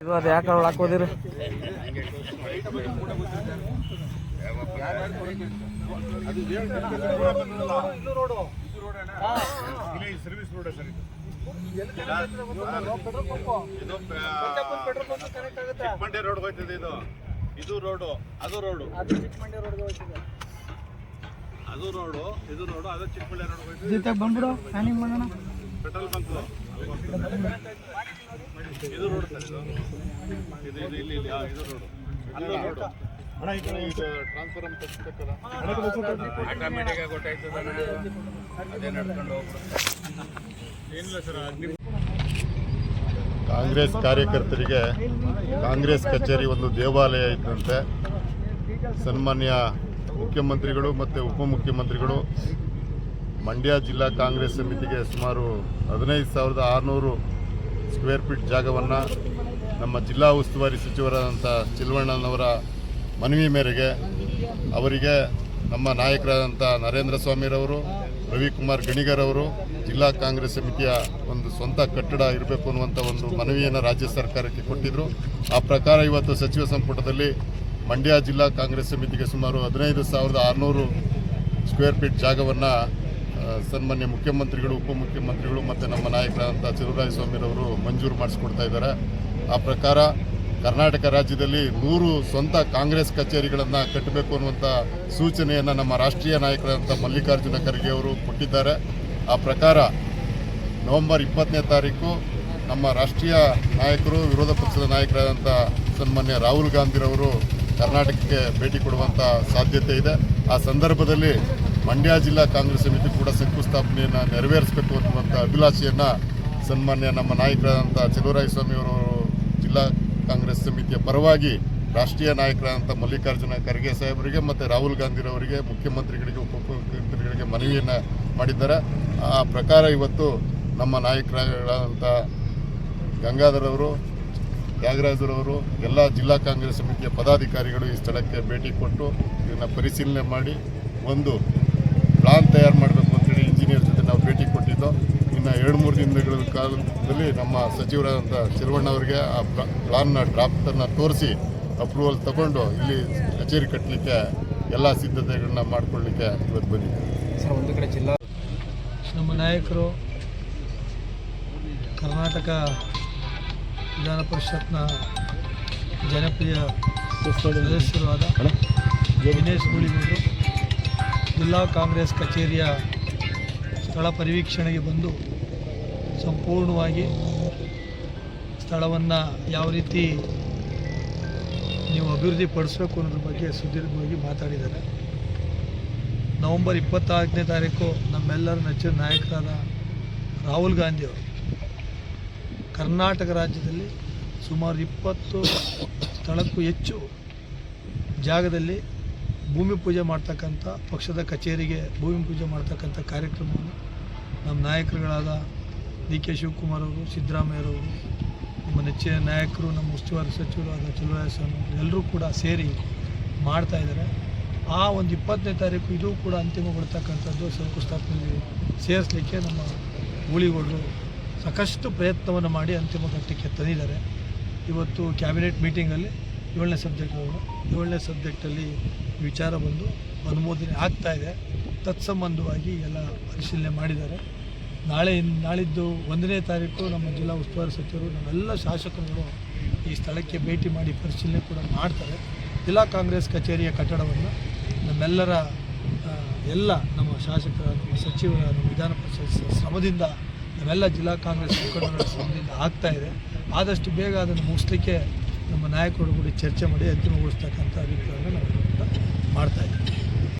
ಇದು ಅದು ಯಾಕೆ ಹಾಕೋದಿರಿ? ಹಾಕೋದಿರಿ ಸರ್ವಿಸ್ ರೋಡ್ ಸರ್, ಇದು. ರೋಡ್ ಹೋಯ್ತದೆ ಇದು ಇದು ರೋಡು ಅದು ರೋಡು ಅದು ರೋಡು ಇದು ರೋಡು ಅದು ಚಿಕ್ಕಮಂಡ್ಯ ರೋಡ್ ಹೋಯ್ತದೆ ಬಂದ್ಬಿಡು ಮಾಡೋಣ ಪೆಟ್ರೋಲ್ ಬಂಕ್ ಇದು ರೋಡ್ ಸರ್, ಇದು. ಇದು ಇಲ್ಲಿ ಇಲ್ಲಿ ಇದು ರೋಡು. ಅಲ್ಲೂ ರೋಡು ಗೊತ್ತಾಯ್ತದ ಅದೇ ನಡ್ಕೊಂಡು ಹೋಗ್ಬಿಡುತ್ತೆ. ಕಾಂಗ್ರೆಸ್ ಕಾರ್ಯಕರ್ತರಿಗೆ ಕಾಂಗ್ರೆಸ್ ಕಚೇರಿ ಒಂದು ದೇವಾಲಯ ಇದ್ದಂತೆ. ಸನ್ಮಾನ್ಯ ಮುಖ್ಯಮಂತ್ರಿಗಳು ಮತ್ತು ಉಪಮುಖ್ಯಮಂತ್ರಿಗಳು. ಮಂಡ್ಯ ಜಿಲ್ಲಾ ಕಾಂಗ್ರೆಸ್ ಸಮಿತಿಗೆ ಸುಮಾರು ಹದಿನೈದು ಸಾವಿರದ ಆರುನೂರು ಸ್ಕ್ವೇರ್ ಫೀಟ್ ಜಾಗವನ್ನು ನಮ್ಮ ಜಿಲ್ಲಾ ಉಸ್ತುವಾರಿ ಸಚಿವರಾದಂಥ ಚಿಲ್ವಣ್ಣನವರ ಮನವಿ ಮೇರೆಗೆ ಅವರಿಗೆ ನಮ್ಮ ನಾಯಕರಾದಂಥ ನರೇಂದ್ರ ಸ್ವಾಮಿರವರು ರವಿಕುಮಾರ್ ಗಣಿಗರವರು ಜಿಲ್ಲಾ ಕಾಂಗ್ರೆಸ್ ಸಮಿತಿಯ ಒಂದು ಸ್ವಂತ ಕಟ್ಟಡ ಇರಬೇಕು ಅನ್ನುವಂಥ ಒಂದು ಮನವಿಯನ್ನು ರಾಜ್ಯ ಸರ್ಕಾರಕ್ಕೆ ಕೊಟ್ಟಿದ್ದರು ಆ ಪ್ರಕಾರ ಇವತ್ತು ಸಚಿವ ಸಂಪುಟದಲ್ಲಿ ಮಂಡ್ಯ ಜಿಲ್ಲಾ ಕಾಂಗ್ರೆಸ್ ಸಮಿತಿಗೆ ಸುಮಾರು ಹದಿನೈದು ಸಾವಿರದ ಆರುನೂರು ಸ್ಕ್ವೇರ್ ಫೀಟ್ ಜಾಗವನ್ನು ಸನ್ಮಾನ್ಯ ಮುಖ್ಯಮಂತ್ರಿಗಳು, ಉಪಮುಖ್ಯಮಂತ್ರಿಗಳು ಮತ್ತು ನಮ್ಮ ನಾಯಕರಾದಂಥ ಚಿರುರಾಯಸ್ವಾಮಿರವರು ಮಂಜೂರು ಮಾಡಿಸ್ಕೊಡ್ತಾ ಇದ್ದಾರೆ. ಆ ಪ್ರಕಾರ ಕರ್ನಾಟಕ ರಾಜ್ಯದಲ್ಲಿ ನೂರು ಸ್ವಂತ ಕಾಂಗ್ರೆಸ್ ಕಚೇರಿಗಳನ್ನು ಕಟ್ಟಬೇಕು ಅನ್ನುವಂಥ ಸೂಚನೆಯನ್ನು ನಮ್ಮ ರಾಷ್ಟ್ರೀಯ ನಾಯಕರಾದಂಥ ಮಲ್ಲಿಕಾರ್ಜುನ ಖರ್ಗೆ ಅವರು ಕೊಟ್ಟಿದ್ದಾರೆ. ಆ ಪ್ರಕಾರ ನವೆಂಬರ್ ಇಪ್ಪತ್ತನೇ ತಾರೀಕು ನಮ್ಮ ರಾಷ್ಟ್ರೀಯ ನಾಯಕರು, ವಿರೋಧ ಪಕ್ಷದ ನಾಯಕರಾದಂಥ ಸನ್ಮಾನ್ಯ ರಾಹುಲ್ ಗಾಂಧಿರವರು ಕರ್ನಾಟಕಕ್ಕೆ ಭೇಟಿ ಕೊಡುವಂಥ ಸಾಧ್ಯತೆ ಇದೆ. ಆ ಸಂದರ್ಭದಲ್ಲಿ ಮಂಡ್ಯ ಜಿಲ್ಲಾ ಕಾಂಗ್ರೆಸ್ ಸಮಿತಿ ಕೂಡ ಶಂಕುಸ್ಥಾಪನೆಯನ್ನು ನೆರವೇರಿಸಬೇಕು ಅನ್ನುವಂಥ ಅಭಿಲಾಷೆಯನ್ನು ಸನ್ಮಾನ್ಯ ನಮ್ಮ ನಾಯಕರಾದಂಥ ಚಲುವರಾಯ ಸ್ವಾಮಿಯವರು ಜಿಲ್ಲಾ ಕಾಂಗ್ರೆಸ್ ಸಮಿತಿಯ ಪರವಾಗಿ ರಾಷ್ಟ್ರೀಯ ನಾಯಕರಾದಂಥ ಮಲ್ಲಿಕಾರ್ಜುನ ಖರ್ಗೆ ಸಾಹೇಬರಿಗೆ ಮತ್ತು ರಾಹುಲ್ ಗಾಂಧಿರವರಿಗೆ, ಮುಖ್ಯಮಂತ್ರಿಗಳಿಗೆ, ಉಪಮುಖ್ಯಮಂತ್ರಿಗಳಿಗೆ ಮನವಿಯನ್ನು ಮಾಡಿದ್ದಾರೆ. ಆ ಪ್ರಕಾರ ಇವತ್ತು ನಮ್ಮ ನಾಯಕರಾದಂಥ ಗಂಗಾಧರವರು, ತ್ಯಾಗರಾಜರವರು, ಎಲ್ಲ ಜಿಲ್ಲಾ ಕಾಂಗ್ರೆಸ್ ಸಮಿತಿಯ ಪದಾಧಿಕಾರಿಗಳು ಈ ಸ್ಥಳಕ್ಕೆ ಭೇಟಿ ಕೊಟ್ಟು ಇದನ್ನು ಪರಿಶೀಲನೆ ಮಾಡಿ ಒಂದು ಪ್ಲಾನ್ ತಯಾರು ಮಾಡಬೇಕು ಅಂತೇಳಿ ಇಂಜಿನಿಯರ್ ಜೊತೆ ನಾವು ಭೇಟಿ ಕೊಟ್ಟಿದ್ದು ಇನ್ನು ಎರಡು ಮೂರು ದಿನಗಳ ಕಾಲದಲ್ಲಿ ನಮ್ಮ ಸಚಿವರಾದಂಥ ಶಿರವಣ್ಣ ಅವರಿಗೆ ಆ ಪ್ಲಾನ್ನ ಡ್ರಾಫ್ಟನ್ನು ತೋರಿಸಿ ಅಪ್ರೂವಲ್ ತಗೊಂಡು ಇಲ್ಲಿ ಕಚೇರಿ ಕಟ್ಟಲಿಕ್ಕೆ ಎಲ್ಲ ಸಿದ್ಧತೆಗಳನ್ನ ಮಾಡಿಕೊಳ್ಳಲಿಕ್ಕೆ ಇವತ್ತು ಬಂದಿದ್ದೀವಿ ಸರ್ ಒಂದು ಕಡೆ ಜಿಲ್ಲಾ ನಮ್ಮ ನಾಯಕರು ಕರ್ನಾಟಕ ವಿಧಾನ ಪರಿಷತ್ನ ಜನಪ್ರಿಯ ಸದಸ್ಯರು ಆದ ದಿನೇಶ್ ಗೂಳಿಗೌಡರು ಜಿಲ್ಲಾ ಕಾಂಗ್ರೆಸ್ ಕಚೇರಿಯ ಸ್ಥಳ ಪರಿವೀಕ್ಷಣೆಗೆ ಬಂದು ಸಂಪೂರ್ಣವಾಗಿ ಸ್ಥಳವನ್ನು ಯಾವ ರೀತಿ ನೀವು ಅಭಿವೃದ್ಧಿ ಪಡಿಸ್ಬೇಕು ಅನ್ನೋದ್ರ ಬಗ್ಗೆ ಸುದೀರ್ಘವಾಗಿ ಮಾತಾಡಿದ್ದಾರೆ. ನವಂಬರ್ ಇಪ್ಪತ್ತಾರನೇ ತಾರೀಕು ನಮ್ಮೆಲ್ಲರ ನೆಚ್ಚಿನ ನಾಯಕರಾದ ರಾಹುಲ್ ಗಾಂಧಿಯವರು ಕರ್ನಾಟಕ ರಾಜ್ಯದಲ್ಲಿ ಸುಮಾರು ಇಪ್ಪತ್ತು ಸ್ಥಳಕ್ಕೂ ಹೆಚ್ಚು ಜಾಗದಲ್ಲಿ ಭೂಮಿ ಪೂಜೆ ಮಾಡ್ತಕ್ಕಂಥ ಪಕ್ಷದ ಕಚೇರಿಗೆ ಭೂಮಿ ಪೂಜೆ ಮಾಡ್ತಕ್ಕಂಥ ಕಾರ್ಯಕ್ರಮವನ್ನು ನಮ್ಮ ನಾಯಕರುಗಳಾದ ಡಿ ಕೆ ಶಿವಕುಮಾರ್ ಅವರು ಸಿದ್ದರಾಮಯ್ಯರವರು ನಮ್ಮ ನೆಚ್ಚಿನ ನಾಯಕರು, ನಮ್ಮ ಉಸ್ತುವಾರಿ ಸಚಿವರಾದ ಚಲುವರಾಯಸ್ವಾಮಿ ಎಲ್ಲರೂ ಕೂಡ ಸೇರಿ ಮಾಡ್ತಾ ಇದ್ದಾರೆ. ಆ ಒಂದು ಇಪ್ಪತ್ತನೇ ತಾರೀಕು ಇದು ಕೂಡ ಅಂತಿಮಗೊಳ್ತಕ್ಕಂಥದ್ದು ಶಂಕುಸ್ಥಾಪನೆಯಲ್ಲಿ ಸೇರಿಸಲಿಕ್ಕೆ ನಮ್ಮ ಗೂಳಿಗೌಡರು ಸಾಕಷ್ಟು ಪ್ರಯತ್ನವನ್ನು ಮಾಡಿ ಅಂತಿಮ ಘಟ್ಟಕ್ಕೆ ತಂದಿದ್ದಾರೆ. ಇವತ್ತು ಕ್ಯಾಬಿನೆಟ್ ಮೀಟಿಂಗಲ್ಲಿ ಏಳನೇ ಸಬ್ಜೆಕ್ಟ್ ಏಳನೇ ಸಬ್ಜೆಕ್ಟಲ್ಲಿ ವಿಚಾರ ಬಂದು ಅನುಮೋದನೆ ಆಗ್ತಾ ಇದೆ. ತತ್ಸಂಬಂಧವಾಗಿ ಎಲ್ಲ ಪರಿಶೀಲನೆ ಮಾಡಿದ್ದಾರೆ. ನಾಳೆ ನಾಳಿದ್ದು ಒಂದನೇ ತಾರೀಕು ನಮ್ಮ ಜಿಲ್ಲಾ ಉಸ್ತುವಾರಿ ಸಚಿವರು ನಮ್ಮೆಲ್ಲ ಶಾಸಕರುಗಳು ಈ ಸ್ಥಳಕ್ಕೆ ಭೇಟಿ ಮಾಡಿ ಪರಿಶೀಲನೆ ಕೂಡ ಮಾಡ್ತಾರೆ. ಜಿಲ್ಲಾ ಕಾಂಗ್ರೆಸ್ ಕಚೇರಿಯ ಕಟ್ಟಡವನ್ನು ನಮ್ಮೆಲ್ಲರ ಎಲ್ಲ ನಮ್ಮ ಶಾಸಕರ, ನಮ್ಮ ಸಚಿವರ ವಿಧಾನ ಪರಿಷತ್ ಶ್ರಮದಿಂದ ನಮ್ಮೆಲ್ಲ ಜಿಲ್ಲಾ ಕಾಂಗ್ರೆಸ್ ಮುಖಂಡರ ಶ್ರಮದಿಂದ ಆಗ್ತಾಯಿದೆ ಆದಷ್ಟು ಬೇಗ ಅದನ್ನು ಮುಗಿಸ್ಲಿಕ್ಕೆ ನಮ್ಮ ನಾಯಕರುಗಳು ಚರ್ಚೆ ಮಾಡಿ ಅಂತಿಮಗೊಳಿಸ್ತಕ್ಕಂಥ ಅಭಿಪ್ರಾಯವನ್ನು ನಾವು ಮಾಡ್ತಾ ಇದ್ದೀವಿ.